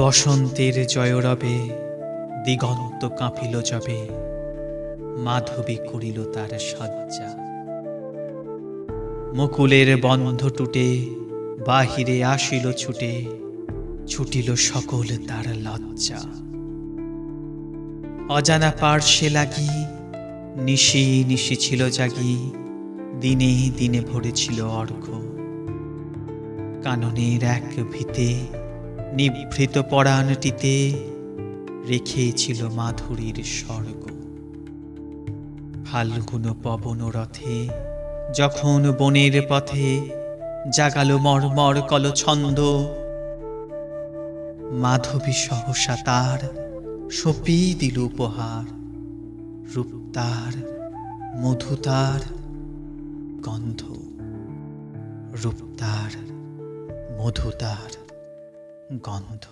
বসন্তের জয়রবে, দিগন্ত কাঁপিল যবে মাধবী করিল তার সজ্জা। মুকুলের বন্ধ টুটে, বাহিরে আসিল ছুটে, ছুটিল সকল তার লজ্জা। অজানা পার্শ্বে লাগি, নিশি নিশি ছিল জাগি, দিনে দিনে ভরেছিল অর্ঘ কাননের এক ভিতে নিভৃত পরাণটিতে রেখেছিল মাধুরীর স্বর্গ। ফাল্গুন পবন রথে যখন বনের পথে জাগালো মর্মর কলছন্দ, মাধবী সহসা তার সপি দিল উপহার। রূপ তার, মধু তার, গন্ধ। রূপ তার মধু তার গন্ধ